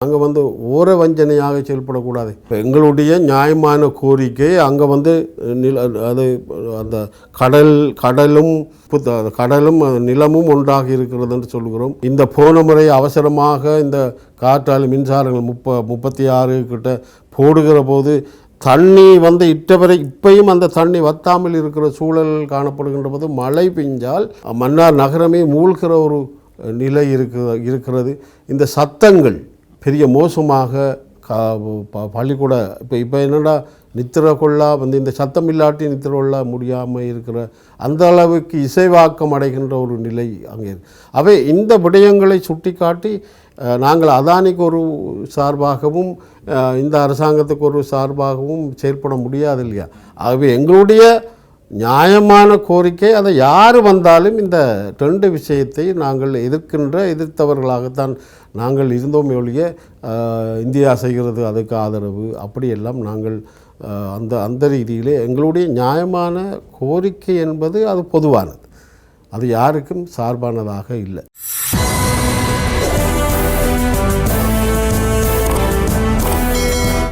அங்கே வந்து ஓர வஞ்சனையாக செயல்படக்கூடாது. இப்போ எங்களுடைய நியாயமான கோரிக்கை அங்கே வந்து நில அது அந்த கடல் கடலும் புத்த- கடலும் நிலமும் ஒன்றாக இருக்கிறது என்று சொல்கிறோம். இந்த போன முறை அவசரமாக இந்த காற்றால் மின்சாரங்கள் முப்ப முப்பத்தி ஆறு கிட்ட போடுகிற போது தண்ணி வந்து இட்டவரை இப்பையும் அந்த தண்ணி வத்தாமல் இருக்கிற சூழல் காணப்படுகின்ற போது மழை பெஞ்சால் மன்னார் நகரமே மூழ்கிற ஒரு நிலை இருக்கிற இருக்கிறது. இந்த சத்தங்கள் பெரிய மோசமாக கா ப- பள்ளிக்கூட இப்போ இப்போ என்னடா நித்திர கொள்ளா வந்து இந்த சத்தம் இல்லாட்டி நித்திர கொள்ள முடியாமல் இருக்கிற அந்த அளவுக்கு இசைவாக்கம் அடைகின்ற ஒரு நிலை அங்கே இருக்கு. அவை இந்த விடயங்களை சுட்டிக்காட்டி நாங்கள் அதானிக்கு ஒரு சார்பாகவும் இந்த அரசாங்கத்துக்கு ஒரு சார்பாகவும் செயற்பட முடியாது இல்லையா? ஆகவே எங்களுடைய நியாயமான கோரிக்கை அதை யார் வந்தாலும் இந்த ரெண்டு விஷயத்தை நாங்கள் எதிர்க்கின்ற எதிர்த்தவர்களாகத்தான் நாங்கள் இருந்தோம் ஒழிய இந்தியா செய்கிறது அதுக்கு ஆதரவு அப்படியெல்லாம் நாங்கள் அந்த அந்த ரீதியிலே எங்களுடைய நியாயமான கோரிக்கை என்பது அது பொதுவானது. அது யாருக்கும் சார்பானதாக இல்லை.